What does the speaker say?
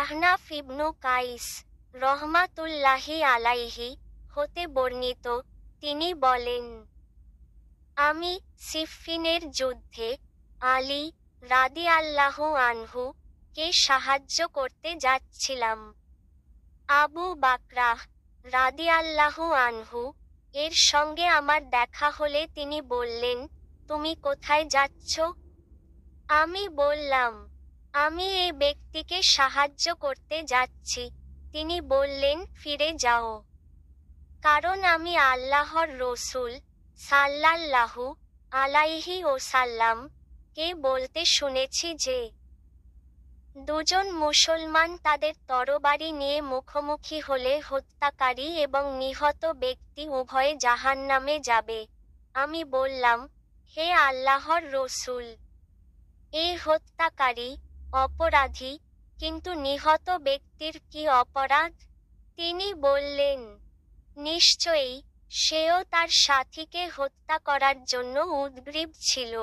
আহনাফ ইবনু কাইস রহমাতুল্লাহি আলাইহি হতে বর্ণিত, তিনি বলেন, আমি সিফফিনের যুদ্ধে আলী রাদিয়াল্লাহু আনহু কে সাহায্য করতে যাচ্ছিলাম। আবু বাকরাহ রাদি আল্লাহ আনহু এর সঙ্গে আমার দেখা হলে তিনি বললেন, তুমি কোথায় যাচ্ছ? আমি বললাম আমি এই ব্যক্তিকে সাহায্য করতে যাচ্ছি। তিনি বললেন, ফিরে যাও। কারণ আমি আল্লাহর রসুল সাল্লাল্লাহু আলাইহি ওসাল্লাম কে বলতে শুনেছি যে, দুজন মুসলমান তাদের তরবারি নিয়ে মুখোমুখি হলে হত্যাকারী এবং নিহত ব্যক্তি উভয়ে জাহান্নামে যাবে। আমি বললাম, হে আল্লাহর রসুল, এই হত্যাকারী অপরাধী, কিন্তু নিহত ব্যক্তির কি অপরাধ? তিনি বললেন, নিশ্চয়ই, সেও তার সাথীকে হত্যা করার জন্য উদ্গ্রীব ছিল।